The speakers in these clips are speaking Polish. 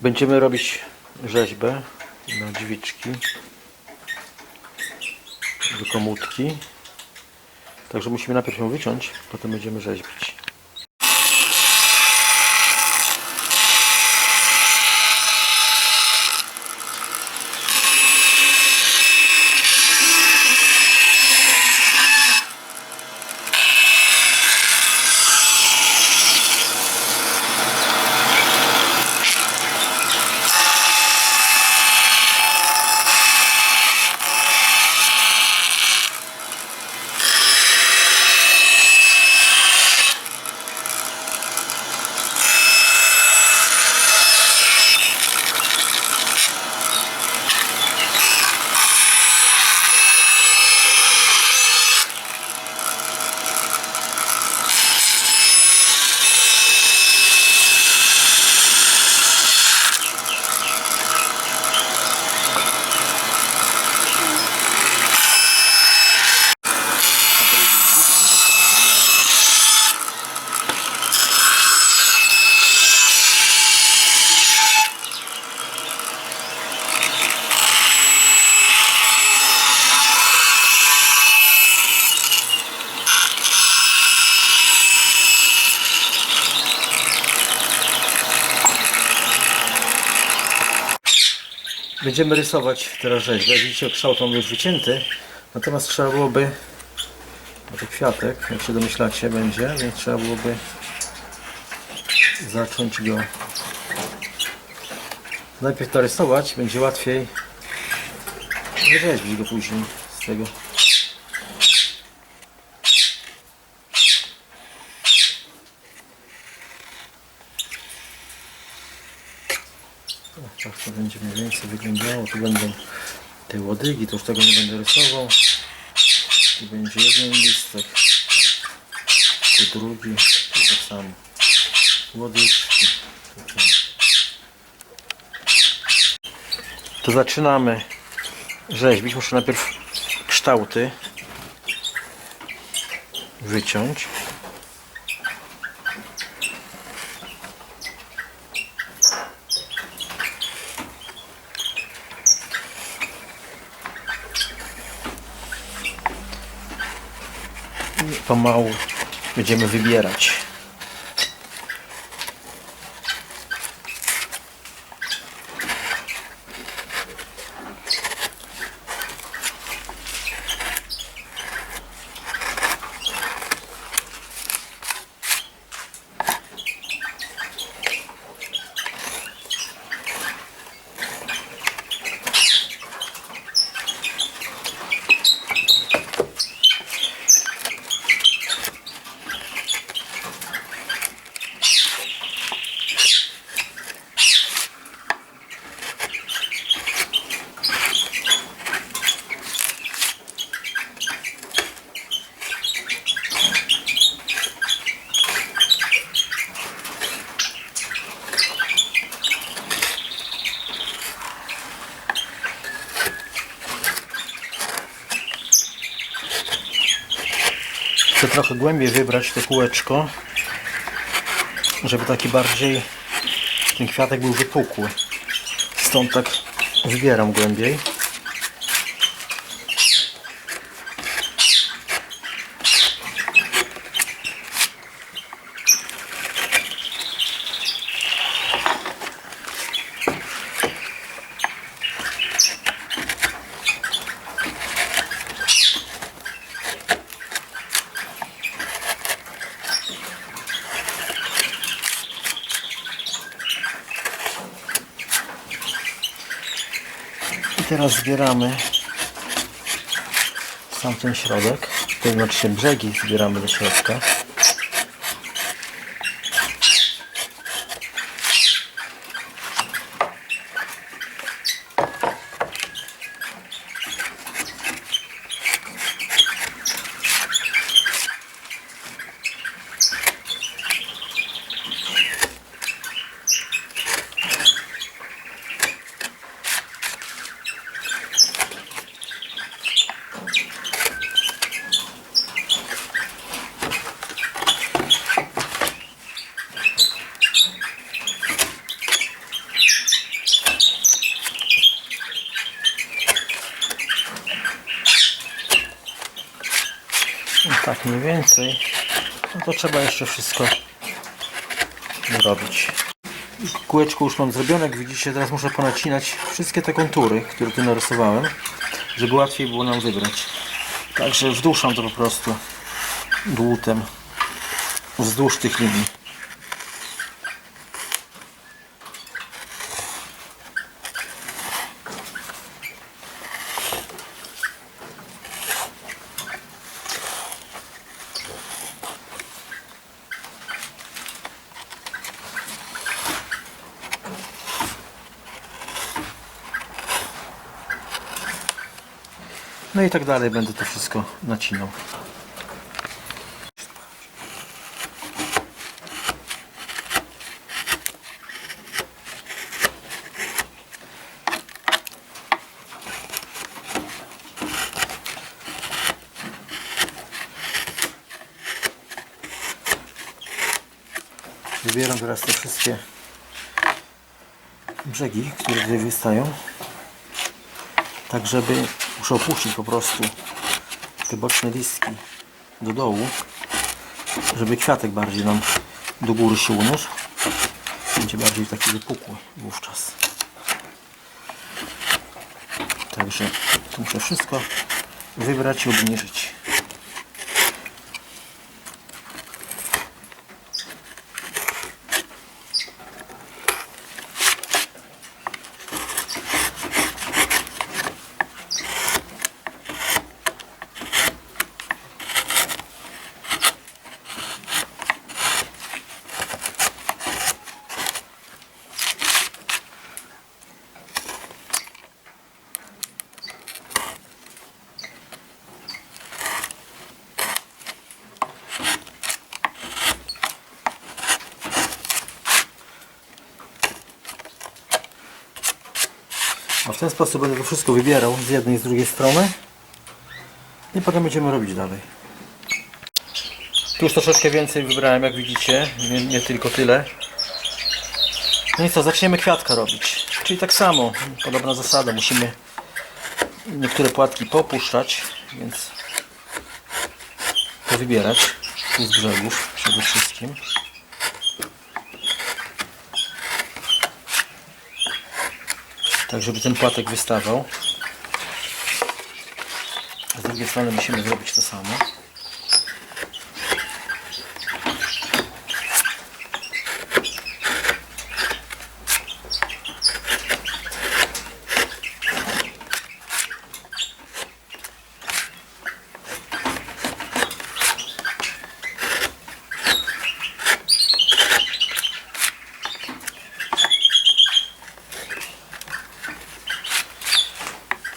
Będziemy robić rzeźbę na drzwiczki do komutki. Także musimy najpierw ją wyciąć, potem będziemy rzeźbić. Będziemy rysować teraz rzeźbę. Widzicie, kształt mamy już wycięty. Natomiast trzeba byłoby, bo to kwiatek, jak się domyślacie, będzie, więc trzeba byłoby zacząć go najpierw narysować, będzie łatwiej wyrzeźbić go później z tego. O, Tak to będzie mniej więcej wyglądało. Tu będą te łodygi, to już tego nie będę rysował. Tu będzie jeden listek, tu drugi, i tak samo. Łodyczki. To zaczynamy rzeźbić. Muszę najpierw kształty wyciąć. Pomału będziemy wybierać. Chcę trochę głębiej wybrać to kółeczko, żeby taki bardziej ten kwiatek był wypukły. Stąd tak wybieram głębiej. Teraz zbieramy sam ten środek. To znaczy brzegi zbieramy do środka. Tak mniej więcej, no to trzeba jeszcze wszystko zrobić. Kółeczko już mam zrobione, jak widzicie, teraz muszę ponacinać wszystkie te kontury, które tu narysowałem, żeby łatwiej było nam wybrać. Także wduszam to po prostu dłutem wzdłuż tych linii. I tak dalej będę to wszystko nacinał. Wybieram teraz te wszystkie brzegi, które tutaj wystają tak żeby muszę opuścić po prostu te boczne listki do dołu żeby kwiatek bardziej nam do góry się uniósł. Będzie bardziej taki wypukły wówczas. Także to muszę wszystko wybrać i obniżyć A w ten sposób będę to wszystko wybierał z jednej i z drugiej strony i potem będziemy robić dalej. Tu już troszeczkę więcej wybrałem, jak widzicie, nie, nie tylko tyle. No i co, zaczniemy kwiatka robić. Czyli tak samo, podobna zasada, musimy niektóre płatki popuszczać, więc powybierać tu z brzegów przede wszystkim. Tak żeby ten płatek wystawał. Z drugiej strony musimy zrobić to samo.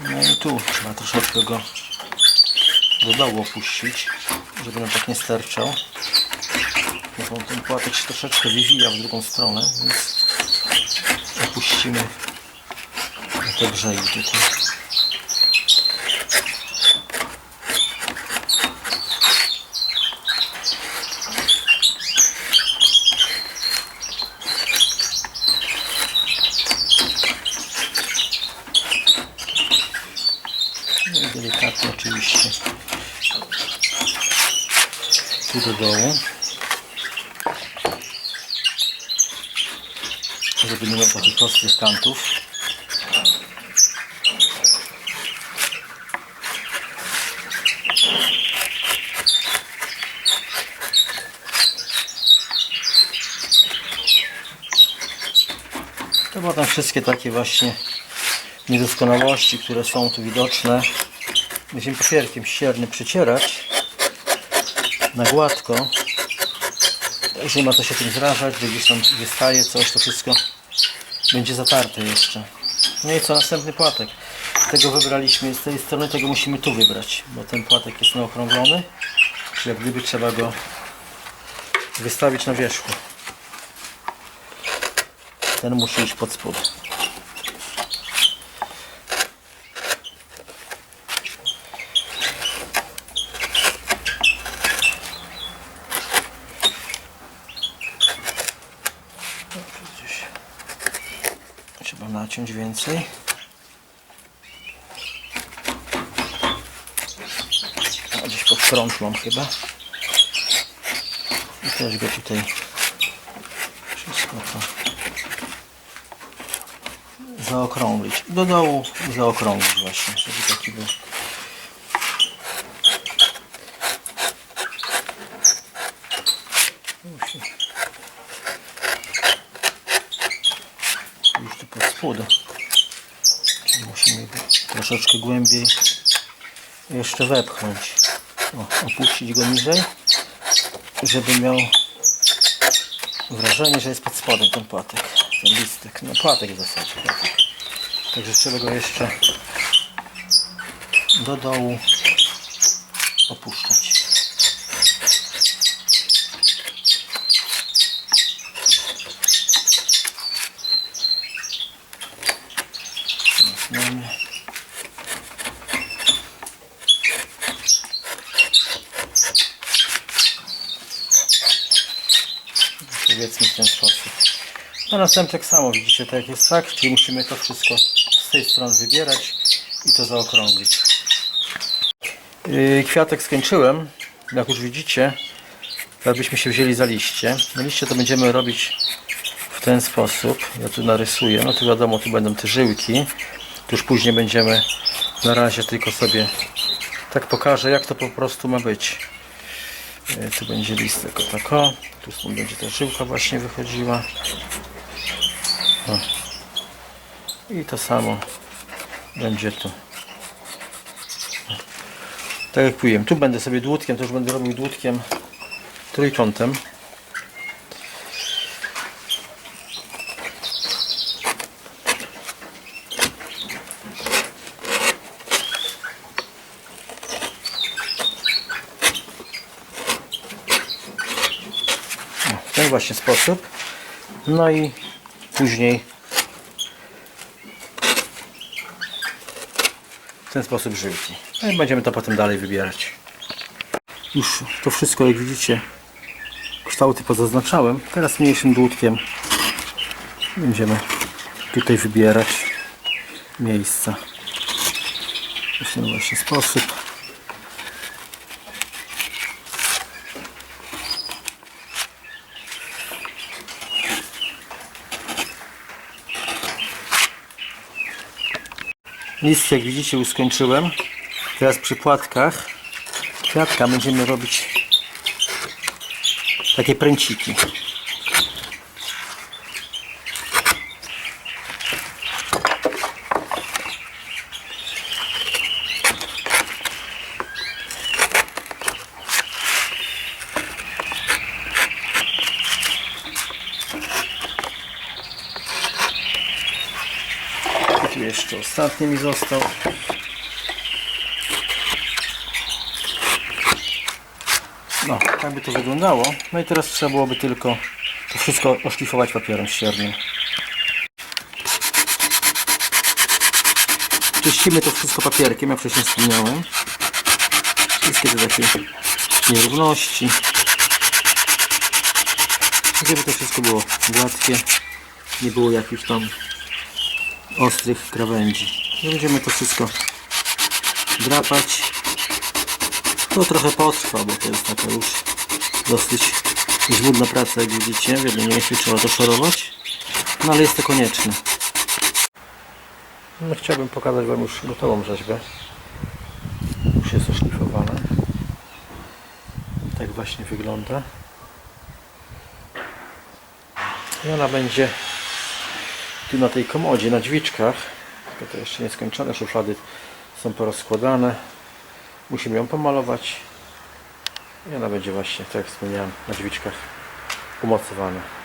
No i tu trzeba troszeczkę go do dołu opuścić, żeby nam tak nie sterczał. Bo ten płatek się troszeczkę wywija w drugą stronę, więc opuścimy te brzegi tutaj. No i delikatnie oczywiście tu do dołu żeby nie miał kantów to potem wszystkie takie właśnie niedoskonałości, które są tu widoczne. Będziemy papierkiem ściernym przycierać na gładko. Także nie ma co się tym zrażać, że gdzieś tam wystaje coś, to wszystko będzie zatarte jeszcze. No i co, następny płatek. Tego wybraliśmy z tej strony, tego musimy tu wybrać, bo ten płatek jest naokrąglony, czyli jak gdyby trzeba go wystawić na wierzchu. Ten musi iść pod spód. Trzeba naciąć więcej. A gdzieś pod prąd mam chyba. I też go tutaj wszystko to zaokrąglić. Do dołu zaokrąglić właśnie, żeby taki był. Musi- Czyli musimy troszeczkę głębiej jeszcze wepchnąć. O, opuścić go niżej, żeby miał wrażenie, że jest pod spodem ten płatek, ten listek. No płatek w zasadzie. Płatek. Także trzeba go jeszcze do dołu opuszczać. Teraz mamy. Powiedzmy w ten sposób. No samo widzicie, tak jak jest tak, czyli musimy to wszystko z tej strony wybierać i to zaokrąglić. Yy, Kwiatek skończyłem, jak już widzicie, jakbyśmy się wzięli za liście. Na liście to będziemy robić w ten sposób. Ja tu narysuję, no tu wiadomo, tu będą te żyłki. Tu już później będziemy, na razie tylko sobie tak pokażę, jak to po prostu ma być. E, Tu będzie listek o tak o. Tu stąd będzie ta żyłka właśnie wychodziła. O. I to samo będzie tu. Tak jak mówiłem, tu będę sobie dłutkiem, to już będę robił dłutkiem trójkątem. w ten właśnie sposób. No i później w ten sposób żyłki. No i będziemy to potem dalej wybierać. Już to wszystko, jak widzicie, kształty pozaznaczałem. Teraz mniejszym dłutkiem będziemy tutaj wybierać miejsca. W ten właśnie sposób. List jak widzicie już skończyłem. Teraz przy płatkach kwiatka będziemy robić takie pręciki. I tu jeszcze ostatni mi został. No, tak by to wyglądało. No i teraz trzeba byłoby tylko to wszystko oszlifować papierem ściernym. Czyścimy to wszystko papierkiem, jak wcześniej wspomniałem. Wszystkie te takie nierówności. Żeby to wszystko było gładkie. Nie było jakichś tam ostrych krawędzi. No Będziemy to wszystko drapać. To trochę potrwa, bo to jest taka już dosyć żmudna praca, jak widzicie. W jednym miejscu trzeba to szorować, no ale jest to konieczne. No, chciałbym pokazać Wam już gotową rzeźbę. Już jest oszlifowana. Tak właśnie wygląda. I ona będzie tu na tej komodzie, na drzwiczkach, tylko to jeszcze nie skończone, szuflady są porozkładane. Musimy ją pomalować i ona będzie właśnie, tak jak wspomniałem, na drzwiczkach umocowana.